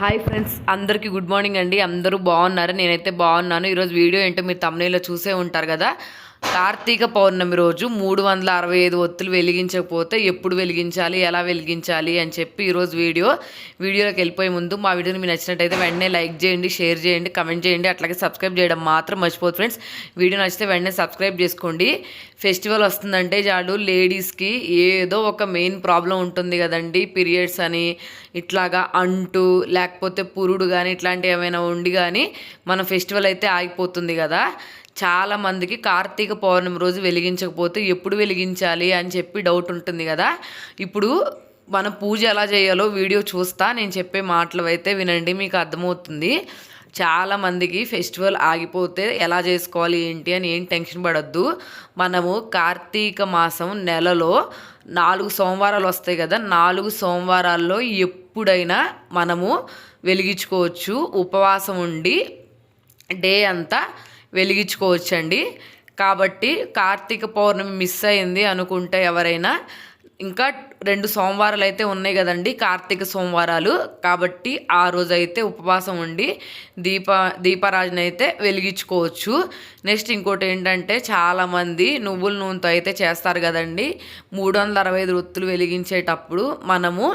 Hi friends అందరికీ good morning అండి. అందరూ బాగున్నారు? నేనైతే బాగున్నాను. ఈరోజు వీడియో ఏంటో మీరు తమిళలో చూసే ఉంటారు కదా. కార్తీక పౌర్ణమి రోజు మూడు వందల అరవై ఐదు ఒత్తులు వెలిగించకపోతే ఎప్పుడు వెలిగించాలి ఎలా వెలిగించాలి అని చెప్పి ఈరోజు వీడియో వీడియోలోకి వెళ్ళిపోయే ముందు మా వీడియోని మీకు నచ్చినట్టయితే వెంటనే లైక్ చేయండి షేర్ చేయండి కమెంట్ చేయండి అట్లాగే సబ్స్క్రైబ్ చేయడం మాత్రం మర్చిపోదు ఫ్రెండ్స్. వీడియో నచ్చితే వెంటనే సబ్స్క్రైబ్ చేసుకోండి. ఫెస్టివల్ వస్తుందంటే చాలు లేడీస్కి ఏదో ఒక మెయిన్ ప్రాబ్లం ఉంటుంది కదండి. పీరియడ్స్ అని ఇట్లాగా అంటు లేకపోతే పురుడు కానీ ఇట్లాంటివి ఏమైనా ఉండి కానీ మన ఫెస్టివల్ అయితే ఆగిపోతుంది కదా. చాలా మందికి కార్తీక పౌర్ణమి రోజు వెలిగించకపోతే ఎప్పుడు వెలిగించాలి అని చెప్పి డౌట్ ఉంటుంది కదా. ఇప్పుడు మన పూజ ఎలా చేయాలో వీడియో చూస్తా నేను చెప్పే మాటలు అయితే వినండి మీకు అర్థమవుతుంది. చాలా మందికి ఫెస్టివల్ ఆగిపోతే ఎలా చేసుకోవాలి ఏంటి అని ఏం టెన్షన్ పడద్దు. మనము కార్తీక మాసం నెలలో నాలుగు సోమవారాలు వస్తాయి కదా నాలుగు సోమవారాల్లో ఎప్పుడైనా మనము వెలిగించుకోవచ్చు. ఉపవాసం ఉండి డే అంతా వెలిగించుకోవచ్చండి. కాబట్టి కార్తీక పౌర్ణమి మిస్ అయింది అనుకుంటే ఎవరైనా ఇంకా రెండు సోమవారాలు అయితే ఉన్నాయి కదండి కార్తీక సోమవారాలు. కాబట్టి ఆ రోజు అయితే ఉపవాసం ఉండి దీప దీపారాజన అయితే వెలిగించుకోవచ్చు. నెక్స్ట్ ఇంకోటి ఏంటంటే చాలామంది నువ్వుల నూనెతో అయితే చేస్తారు కదండి. మూడు వందల అరవై ఐదు వృత్తులు వెలిగించేటప్పుడు మనము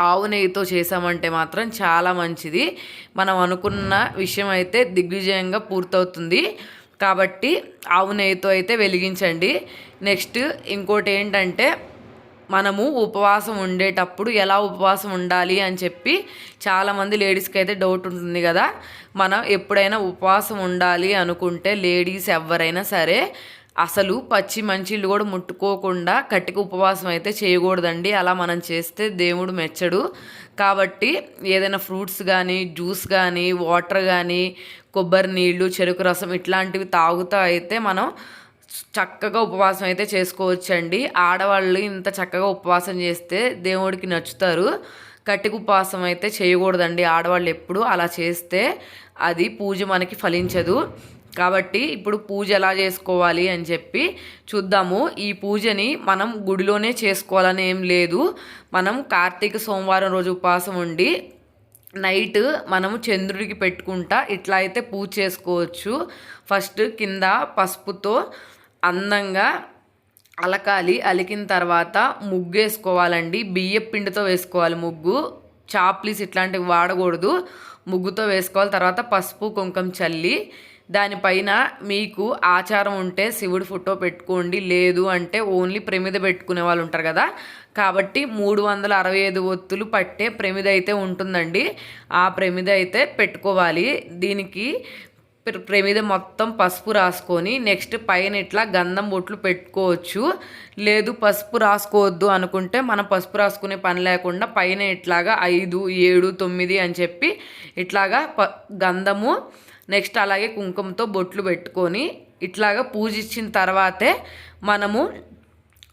ఆవు నెయ్యితో చేసామంటే మాత్రం చాలా మంచిది. మనం అనుకున్న విషయం అయితే దిగ్విజయంగా పూర్తవుతుంది. కాబట్టి ఆవు నెయ్యితో అయితే వెలిగించండి. నెక్స్ట్ ఇంకోటి ఏంటంటే మనము ఉపవాసం ఉండేటప్పుడు ఎలా ఉపవాసం ఉండాలి అని చెప్పి చాలామంది లేడీస్కి అయితే డౌట్ ఉంటుంది కదా. మనం ఎప్పుడైనా ఉపవాసం ఉండాలి అనుకుంటే లేడీస్ ఎవరైనా సరే అసలు పచ్చి మంచిళ్ళు కూడా ముట్టుకోకుండా కట్టిక ఉపవాసం అయితే చేయకూడదండి. అలా మనం చేస్తే దేవుడు మెచ్చడు. కాబట్టి ఏదైనా ఫ్రూట్స్ కానీ జ్యూస్ కానీ వాటర్ కానీ కొబ్బరి నీళ్ళు చెరుకు రసం ఇట్లాంటివి తాగుతూ అయితే మనం చక్కగా ఉపవాసం అయితే చేసుకోవచ్చండి. ఆడవాళ్ళు ఇంత చక్కగా ఉపవాసం చేస్తే దేవుడికి నచ్చుతారు. కట్టిక ఉపవాసం అయితే చేయకూడదండి. ఆడవాళ్ళు ఎప్పుడు అలా చేస్తే అది పూజ మనకి ఫలించదు. కాబట్టి ఇప్పుడు పూజ ఎలా చేసుకోవాలి అని చెప్పి చూద్దాము. ఈ పూజని మనం గుడిలోనే చేసుకోవాలని ఏం లేదు. మనం కార్తీక సోమవారం రోజు ఉపవాసం ఉండి నైట్ మనము చంద్రుడికి పెట్టుకుంటా ఇట్లా అయితే పూజ చేసుకోవచ్చు. ఫస్ట్ కింద పసుపుతో అందంగా అలకాలి. అలికిన తర్వాత ముగ్గు వేసుకోవాలండి. బియ్య పిండితో వేసుకోవాలి ముగ్గు. చాప్లీస్ ఇట్లాంటివి వాడకూడదు. ముగ్గుతో వేసుకోవాలి. తర్వాత పసుపు కుంకుమ చల్లి దానిపైన మీకు ఆచారం ఉంటే శివుడి ఫోటో పెట్టుకోండి లేదు అంటే ఓన్లీ ప్రమిద పెట్టుకునే వాళ్ళు ఉంటారు కదా. కాబట్టి మూడు వందల అరవై ఐదు ఒత్తులు పట్టే ప్రమిద అయితే ఉంటుందండి. ఆ ప్రమిద అయితే పెట్టుకోవాలి. దీనికి ప్రమిద మొత్తం పసుపు రాసుకొని నెక్స్ట్ పైన ఇట్లా గంధం బొట్లు పెట్టుకోవచ్చు. లేదు పసుపు రాసుకోవద్దు అనుకుంటే మనం పసుపు రాసుకునే పని లేకుండా పైన ఇట్లాగా ఐదు ఏడు తొమ్మిది అని చెప్పి ఇట్లాగా ప గంధము నెక్స్ట్ అలాగే కుంకుమతో బొట్లు పెట్టుకొని ఇట్లాగా పూజించిన తర్వాతే మనము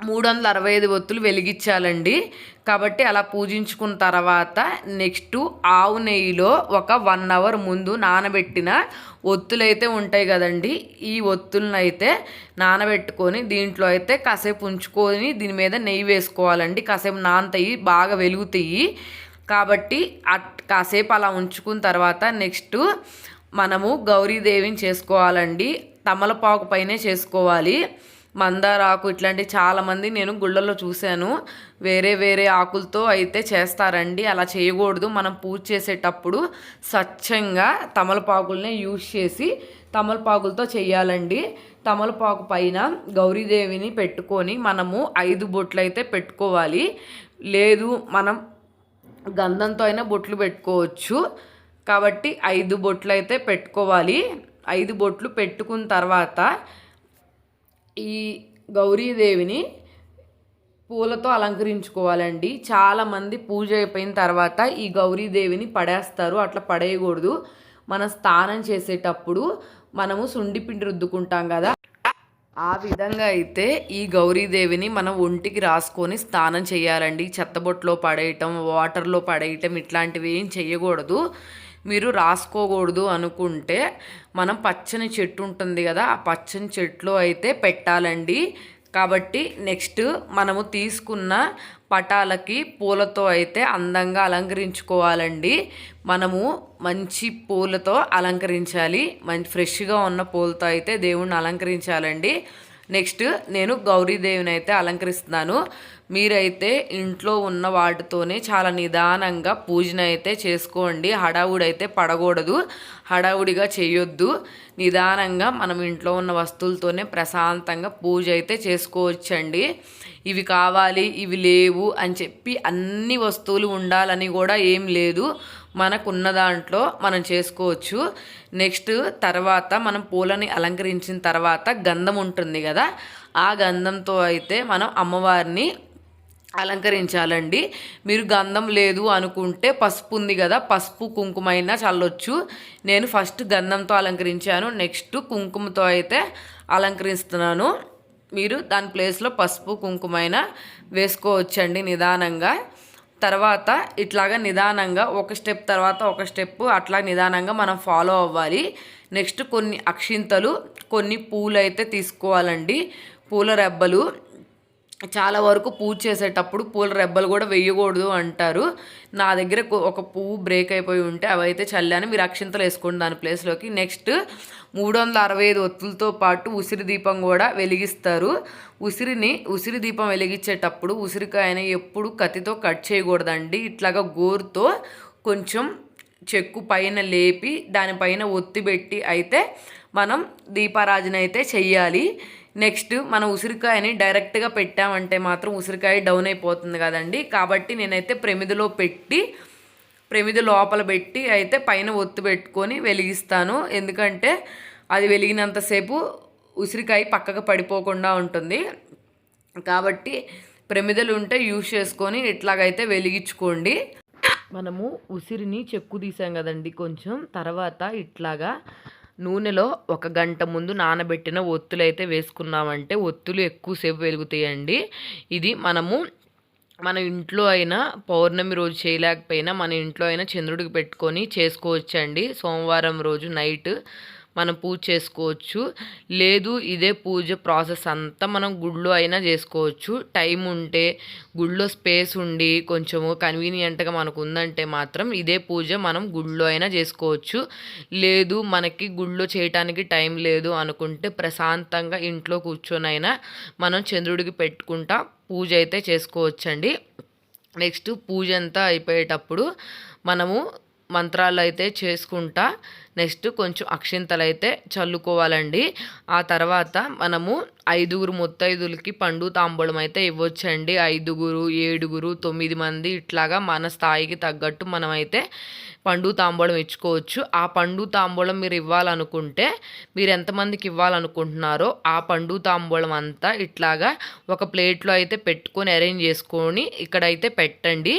మూడు వందల అరవై ఐదు ఒత్తులు వెలిగించాలండి. కాబట్టి అలా పూజించుకున్న తర్వాత నెక్స్ట్ ఆవు నెయ్యిలో ఒక వన్ అవర్ ముందు నానబెట్టిన ఒత్తులు అయితే ఉంటాయి కదండి. ఈ ఒత్తులను అయితే నానబెట్టుకొని దీంట్లో అయితే కాసేపు ఉంచుకొని దీని మీద నెయ్యి వేసుకోవాలండి. కాసేపు నానతాయి బాగా వెలుగుతాయి కాబట్టి అట్ కాసేపు అలా ఉంచుకున్న తర్వాత నెక్స్ట్ మనము గౌరీదేవిని చేసుకోవాలండి. తమలపాకు పైనే చేసుకోవాలి. మందార ఆకు ఇట్లాంటి చాలామంది నేను గుళ్ళల్లో చూశాను. వేరే వేరే ఆకులతో అయితే చేస్తారండి. అలా చేయకూడదు. మనం పూజ చేసేటప్పుడు స్వచ్ఛంగా తమలపాకులనే యూజ్ చేసి తమలపాకులతో చేయాలండి. తమలపాకు పైన గౌరీదేవిని పెట్టుకొని మనము ఐదు బొట్లు అయితే పెట్టుకోవాలి. లేదు మనం గంధంతో అయినా బొట్లు పెట్టుకోవచ్చు. కాబట్టి ఐదు బొట్లు అయితే పెట్టుకోవాలి. ఐదు బొట్లు పెట్టుకున్న తర్వాత ఈ గౌరీదేవిని పూలతో అలంకరించుకోవాలండి. చాలామంది పూజ అయిపోయిన తర్వాత ఈ గౌరీదేవిని పడేస్తారు. అట్లా పడేయకూడదు. మన స్నానం చేసేటప్పుడు మనము సుండిపిండి రుద్దుకుంటాం కదా. ఆ విధంగా అయితే ఈ గౌరీదేవిని మనం ఒంటికి రాసుకొని స్నానం చేయాలండి. చెత్తబొట్లో పడేయటం వాటర్లో పడేయటం ఇట్లాంటివి ఏం చేయకూడదు. మీరు రాసుకోకూడదు అనుకుంటే మనం పచ్చని చెట్టు ఉంటుంది కదా ఆ పచ్చని చెట్లో అయితే పెట్టాలండి. కాబట్టి నెక్స్ట్ మనము తీసుకున్న పటాలకి పూలతో అయితే అందంగా అలంకరించుకోవాలండి. మనము మంచి పూలతో అలంకరించాలి. మంచి ఫ్రెష్గా ఉన్న పూలతో అయితే దేవుణ్ణి అలంకరించాలండి. నెక్స్ట్ నేను గౌరీదేవిని అయితే అలంకరిస్తున్నాను. మీరైతే ఇంట్లో ఉన్న వాటితోనే చాలా నిదానంగా పూజన అయితే చేసుకోండి. హడావుడైతే పడకూడదు. హడావుడిగా చేయొద్దు. నిదానంగా మనం ఇంట్లో ఉన్న వస్తువులతోనే ప్రశాంతంగా పూజ అయితే చేసుకోవచ్చండి. ఇవి కావాలి ఇవి లేవు అని చెప్పి అన్ని వస్తువులు ఉండాలని కూడా ఏం లేదు. మనకున్న దాంట్లో మనం చేసుకోవచ్చు. నెక్స్ట్ తర్వాత మనం పూలని అలంకరించిన తర్వాత గంధం ఉంటుంది కదా ఆ గంధంతో అయితే మనం అమ్మవారిని అలంకరించాలండి. మీరు గంధం లేదు అనుకుంటే పసుపు ఉంది కదా పసుపు కుంకుమైనా చల్లొచ్చు. నేను ఫస్ట్ గంధంతో అలంకరించాను నెక్స్ట్ కుంకుమతో అయితే అలంకరిస్తున్నాను. మీరు దాని ప్లేస్లో పసుపు కుంకుమైనా వేసుకోవచ్చండి నిదానంగా. తర్వాత ఇట్లాగా నిదానంగా ఒక స్టెప్ తర్వాత ఒక స్టెప్ అట్లా నిదానంగా మనం ఫాలో అవ్వాలి. నెక్స్ట్ కొన్ని అక్షింతలు కొన్ని పూలు అయితే తీసుకోవాలండి. పూల రెబ్బలు చాలా వరకు పూజ చేసేటప్పుడు పూల రెబ్బలు కూడా వేయకూడదు అంటారు. నా దగ్గర ఒక పువ్వు బ్రేక్ అయిపోయి ఉంటే అవి అయితే చల్లాను. మీరు అక్షింతలు వేసుకోండి దాని ప్లేస్లోకి నెక్స్ట్ మూడు వందల అరవై ఐదు ఒత్తులతో పాటు ఉసిరి దీపం కూడా వెలిగిస్తారు. ఉసిరిని ఉసిరి దీపం వెలిగించేటప్పుడు ఉసిరికాయని ఎప్పుడు కత్తితో కట్ చేయకూడదండి. ఇట్లాగా గోరుతో కొంచెం చెక్కు పైన లేపి దానిపైన ఒత్తి పెట్టి అయితే మనం దీపారాజన అయితే చెయ్యాలి. నెక్స్ట్ మన ఉసిరికాయని డైరెక్ట్గా పెట్టామంటే మాత్రం ఉసిరికాయ డౌన్ అయిపోతుంది కదండి. కాబట్టి నేనైతే ప్రమిదిలో పెట్టి ప్రమిది లోపల పెట్టి అయితే పైన ఒత్తు పెట్టుకొని వెలిగిస్తాను. ఎందుకంటే అది వెలిగినంతసేపు ఉసిరికాయ పక్కకు పడిపోకుండా ఉంటుంది. కాబట్టి ప్రమిదలు ఉంటే యూజ్ చేసుకొని ఇట్లాగైతే వెలిగించుకోండి. మనము ఉసిరిని చెక్కు తీసాం కదండి కొంచెం. తర్వాత ఇట్లాగా నూనెలో ఒక గంట ముందు నానబెట్టిన ఒత్తులు అయితే వేసుకున్నామంటే ఒత్తులు ఎక్కువసేపు వెలుగుతాయండి. ఇది మనము మన ఇంట్లో అయినా పౌర్ణమి రోజు చేయలేకపోయినా మన ఇంట్లో అయినా చంద్రుడికి పెట్టుకొని చేసుకోవచ్చండి. సోమవారం రోజు నైట్ మనం పూజ చేసుకోవచ్చు. లేదు ఇదే పూజ ప్రాసెస్ అంతా మనం గుళ్ళో అయినా చేసుకోవచ్చు. టైం ఉంటే గుళ్ళో స్పేస్ ఉండి కొంచెము కన్వీనియంట్గా మనకు ఉందంటే మాత్రం ఇదే పూజ మనం గుళ్ళో అయినా చేసుకోవచ్చు. లేదు మనకి గుళ్ళో చేయటానికి టైం లేదు అనుకుంటే ప్రశాంతంగా ఇంట్లో కూర్చొనైనా మనం చంద్రుడికి పెట్టుకుంటా పూజ అయితే చేసుకోవచ్చండి. నెక్స్ట్ పూజ అంతా అయిపోయేటప్పుడు మనము మంత్రాలు అయితే చేసుకుంటా. నెక్స్ట్ కొంచెం అక్షింతలు అయితే చల్లుకోవాలండి. ఆ తర్వాత మనము ఐదుగురు ముత్తైదులకి పండు తాంబూలం అయితే ఇవ్వచ్చండి. ఐదుగురు ఏడుగురు తొమ్మిది మంది ఇట్లాగా మన స్థాయికి తగ్గట్టు మనమైతే పండు తాంబూలం ఇచ్చుకోవచ్చు. ఆ పండు తాంబూలం మీరు ఇవ్వాలనుకుంటే మీరు ఎంతమందికి ఇవ్వాలనుకుంటున్నారో ఆ పండు తాంబూలం అంతా ఇట్లాగా ఒక ప్లేట్లో అయితే పెట్టుకొని అరేంజ్ చేసుకొని ఇక్కడైతే పెట్టండి.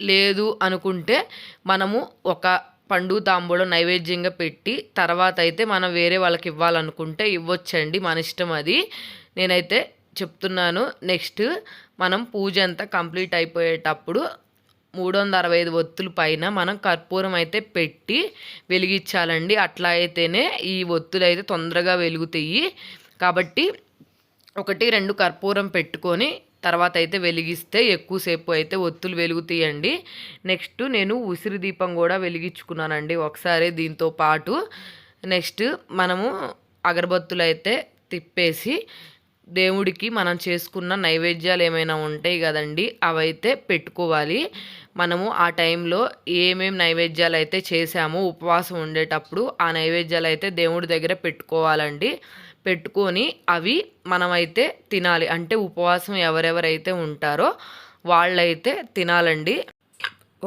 లేదు అనుకుంటే మనము ఒక పండు తాంబూలం నైవేద్యంగా పెట్టి తర్వాత అయితే మనం వేరే వాళ్ళకి ఇవ్వాలనుకుంటే ఇవ్వచ్చండి మన ఇష్టం అది. నేనైతే చెప్తున్నాను నెక్స్ట్ మనం పూజ అంతా కంప్లీట్ అయిపోయేటప్పుడు మూడు వందల అరవై ఐదు ఒత్తుల పైన మనం కర్పూరం అయితే పెట్టి వెలిగించాలండి. అట్లా అయితేనే ఈ ఒత్తులు అయితే తొందరగా వెలుగుతాయి. కాబట్టి ఒకటి రెండు కర్పూరం పెట్టుకొని తర్వాత అయితే వెలిగిస్తే ఎక్కువసేపు అయితే ఒత్తులు వెలుగుతాయండి. నెక్స్ట్ నేను ఉసిరి దీపం కూడా వెలిగించుకున్నానండి ఒకసారి దీంతో పాటు. నెక్స్ట్ మనము అగరబత్తులు అయితే తిప్పేసి దేవుడికి మనం చేసుకున్న నైవేద్యాలు ఏమైనా ఉంటాయి కదండి అవైతే పెట్టుకోవాలి. మనము ఆ టైంలో ఏమేమి నైవేద్యాలు అయితే చేసామో ఉపవాసం ఉండేటప్పుడు ఆ నైవేద్యాలు అయితే దేవుడి దగ్గర పెట్టుకోవాలండి. పెట్టుకొని అవి మనమైతే తినాలి. అంటే ఉపవాసం ఎవరెవరైతే ఉంటారో వాళ్ళైతే తినాలండి.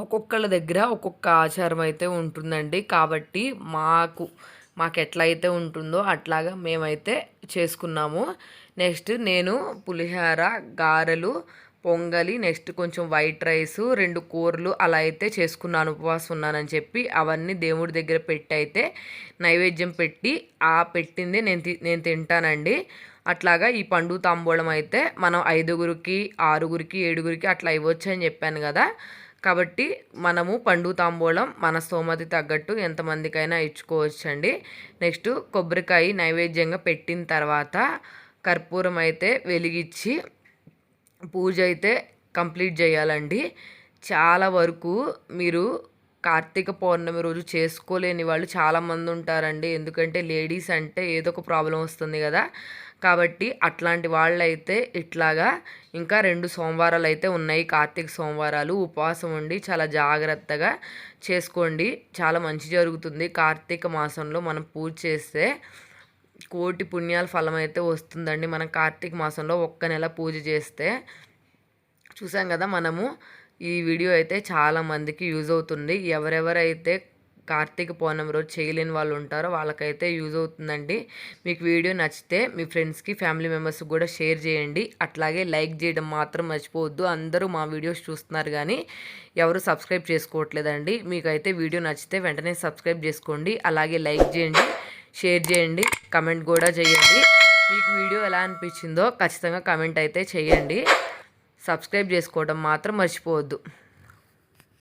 ఒక్కొక్కళ్ళ దగ్గర ఒక్కొక్క ఆచారం అయితే ఉంటుందండి. కాబట్టి మాకు మాకు ఎట్లయితే ఉంటుందో అట్లాగా మేమైతే చేసుకున్నాము. నెక్స్ట్ నేను పులిహోర గారెలు పొంగలి నెక్స్ట్ కొంచెం వైట్ రైస్ రెండు కూరలు అలా అయితే చేసుకున్నాను ఉపవాసం ఉన్నానని చెప్పి అవన్నీ దేవుడి దగ్గర పెట్టి అయితే నైవేద్యం పెట్టి ఆ పెట్టింది నేను నేను తింటానండి. అట్లాగా ఈ పండు తాంబూలం అయితే మనం ఐదుగురికి ఆరుగురికి ఏడుగురికి అట్లా ఇవ్వచ్చు అని చెప్పాను కదా. కాబట్టి మనము పండు తాంబూలం మన స్తోమతి తగ్గట్టు ఎంతమందికైనా ఇచ్చుకోవచ్చండి. నెక్స్ట్ కొబ్బరికాయ నైవేద్యంగా పెట్టిన తర్వాత కర్పూరం అయితే వెలిగించి పూజ అయితే కంప్లీట్ చేయాలండి. చాలా వరకు మీరు కార్తీక పౌర్ణమి రోజు చేసుకోలేని వాళ్ళు చాలామంది ఉంటారండి. ఎందుకంటే లేడీస్ అంటే ఏదో ఒక ప్రాబ్లం వస్తుంది కదా. కాబట్టి అట్లాంటి వాళ్ళైతే ఇట్లాగా ఇంకా రెండు సోమవారాలు అయితే ఉన్నాయి. కార్తీక సోమవారాలు ఉపవాసం ఉండి చాలా జాగ్రత్తగా చేసుకోండి. చాలా మంచి జరుగుతుంది. కార్తీక మాసంలో మనం పూజ చేస్తే కోటి పుణ్యాల ఫలం అయితే వస్తుందండి. మనం కార్తీక మాసంలో ఒక్క నెల పూజ చేస్తే చూసాం కదా మనము ఈ వీడియో అయితే చాలా మందికి యూజ్ అవుతుంది. ఎవరెవరైతే కార్తీక పౌర్ణమి రోజు చేయలేని వాళ్ళు ఉంటారో వాళ్ళకైతే యూజ్ అవుతుందండి. మీకు వీడియో నచ్చితే మీ ఫ్రెండ్స్కి ఫ్యామిలీ మెంబర్స్కి కూడా షేర్ చేయండి. అట్లాగే లైక్ చేయడం మాత్రం మర్చిపోవద్దు. అందరూ మా వీడియోస్ చూస్తున్నారు కానీ ఎవరు సబ్స్క్రైబ్ చేసుకోవట్లేదండి. మీకైతే వీడియో నచ్చితే వెంటనే సబ్స్క్రైబ్ చేసుకోండి. అలాగే లైక్ చేయండి షేర్ చేయండి. కమెంట్ కూడా చేయండి. మీకు వీడియో ఎలా అనిపించిందో ఖచ్చితంగా కమెంట్ అయితే చేయండి. సబ్స్క్రైబ్ చేసుకోవడం మాత్రం మర్చిపోవద్దు.